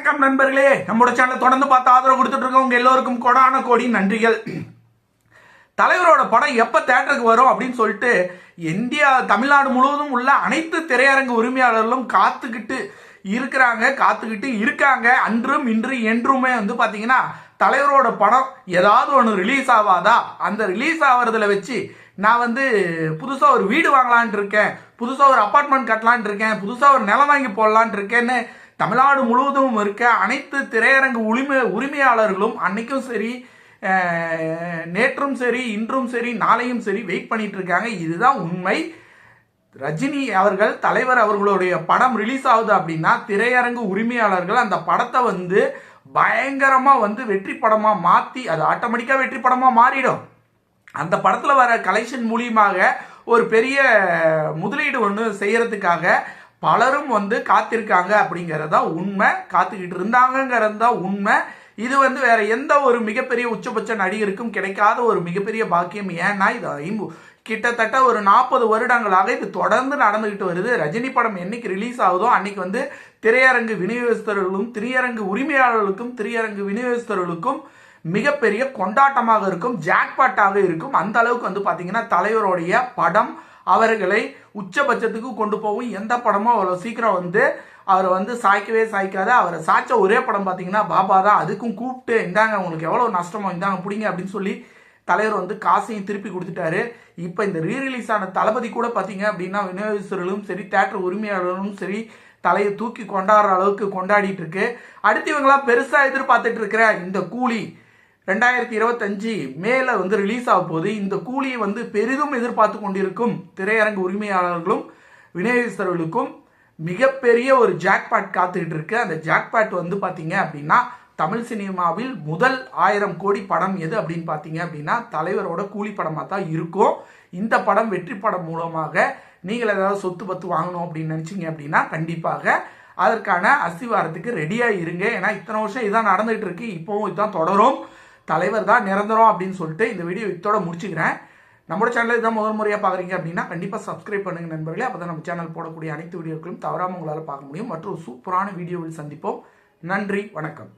வணக்கம் நண்பர்களே. நம்மளோட சேனல் தொடர்ந்து பார்த்து ஆதரவு கொடுத்துட்டு இருக்கவங்க எல்லோருக்கும் கொடான கோடி நன்றிகள். தலைவரோட படம் எப்ப தேட்டருக்கு வரும் அப்படின்னு சொல்லிட்டு இந்தியா தமிழ்நாடு முழுவதும் உள்ள அனைத்து திரையரங்கு உரிமையாளர்களும் காத்துக்கிட்டு இருக்கிறாங்க காத்துக்கிட்டு இருக்காங்க. அன்றும் இன்று என்றுமே வந்து பாத்தீங்கன்னா தலைவரோட படம் ஏதாவது ஒன்று ரிலீஸ் ஆகாதா அந்த ரிலீஸ் ஆகிறதுல வச்சு நான் வந்து புதுசாக ஒரு வீடு வாங்கலான் இருக்கேன். புதுசாக ஒரு அப்பார்ட்மெண்ட் கட்டலான் இருக்கேன். புதுசாக ஒரு நிலம் வாங்கி போடலான் இருக்கேன்னு தமிழ்நாடு முழுவதும் இருக்க அனைத்து திரையரங்கு உரிமை உரிமையாளர்களும் அன்னைக்கும் சரி நேற்றும் சரி இன்றும் சரி நாளையும் சரி வெயிட் பண்ணிட்டு இருக்காங்க. இதுதான் உண்மை. ரஜினி அவர்கள் தலைவர் அவர்களுடைய படம் ரிலீஸ் ஆகுது அப்படின்னா திரையரங்கு உரிமையாளர்கள் அந்த படத்தை வந்து பயங்கரமா வந்து வெற்றி படமா மாத்தி அது ஆட்டோமேட்டிக்கா வெற்றி படமா மாறிடும். அந்த படத்துல வர கலெக்ஷன் மூலியமாக ஒரு பெரிய முதலீடு ஒன்று செய்யறதுக்காக பலரும் வந்து காத்திருக்காங்க அப்படிங்கிறது தான் உண்மை. காத்துக்கிட்டு இருந்தாங்கங்கிறது தான் உண்மை. இது வந்து வேற எந்த ஒரு மிகப்பெரிய உச்சபட்ச நடிகருக்கும் கிடைக்காத ஒரு மிகப்பெரிய பாக்கியம். ஏன்னா இது ஐம்பு கிட்டத்தட்ட ஒரு நாற்பது வருடங்களாக இது தொடர்ந்து நடந்துகிட்டு வருது. ரஜினி படம் என்னைக்கு ரிலீஸ் ஆகுதோ அன்னைக்கு வந்து திரையரங்கு விநியோகஸ்தர்களும் திரையரங்கு உரிமையாளர்களுக்கும் திரையரங்கு விநியோகஸ்தர்களுக்கும் மிகப்பெரிய கொண்டாட்டமாக இருக்கும் ஜாக்பாட்டாக இருக்கும். அந்த அளவுக்கு வந்து பார்த்தீங்கன்னா தலைவருடைய படம் அவர்களை உச்சபட்சத்துக்கு கொண்டு போகும். எந்த படமும் அவ்வளோ சீக்கிரம் வந்து அவரை வந்து சாய்க்கவே சாய்க்காத. அவரை சாய்ச்ச ஒரே படம் பார்த்தீங்கன்னா பாபா தான். அதுக்கும் கூப்பிட்டு இந்தாங்க உங்களுக்கு எவ்வளோ நஷ்டமோ இந்தாங்க பிடிங்க அப்படின்னு சொல்லி தலைவர் வந்து காசையும் திருப்பி கொடுத்துட்டாரு. இப்போ இந்த ரீரிலீஸ் ஆன தளபதி கூட பார்த்தீங்க அப்படின்னா விநியோகஸ்தர்களும் சரி தேட்டர் உரிமையாளர்களும் சரி தலையை தூக்கி கொண்டாடுற அளவுக்கு கொண்டாடிட்டு இருக்கு. அடுத்து இவங்களாம் பெருசாக எதிர்பார்த்துட்டு இருக்கிற இந்த கூலி ரெண்டாயிரத்தி இருபத்தஞ்சு மேல வந்து ரிலீஸ் ஆக போது இந்த கூலியை வந்து பெரிதும் எதிர்பார்த்து கொண்டிருக்கும் திரையரங்கு உரிமையாளர்களும் விநியோகஸ்தர்களுக்கும் மிகப்பெரிய ஒரு ஜாக்பாட் காத்துக்கிட்டு இருக்கு. அந்த ஜாக்பாட் வந்து பாத்தீங்க அப்படின்னா தமிழ் சினிமாவில் முதல் ஆயிரம் கோடி படம் எது அப்படின்னு பார்த்தீங்க அப்படின்னா தலைவரோட கூலி படமாக தான் இருக்கும். இந்த படம் வெற்றி படம் மூலமாக நீங்கள் ஏதாவது சொத்து பத்து வாங்கணும் அப்படின்னு நினச்சிங்க அப்படின்னா கண்டிப்பாக அதற்கான அஸ்திவாரத்துக்கு ரெடியாக இருங்க. ஏன்னா இத்தனை வருஷம் இதான் நடந்துகிட்டு இருக்கு. இப்போவும் இதுதான் தொடரும். தலைவர் தான் நிரந்தரம் அப்படின்னு சொல்லிட்டு இந்த வீடியோ இத்தோட முடிச்சுக்கிறேன். நம்மளோட சேனல் இதான் முதல் முறையாக பார்க்குறீங்க அப்படின்னா கண்டிப்பாக சப்ஸ்கிரைப் பண்ணுங்க நண்பர்களே. அப்போ தான் நம்ம சேனல் போடக்கூடிய அனைத்து வீடியோக்களும் தவறாமல் உங்களால் பார்க்க முடியும். மற்றும் சூப்பரான வீடியோவில் சந்திப்போம். நன்றி வணக்கம்.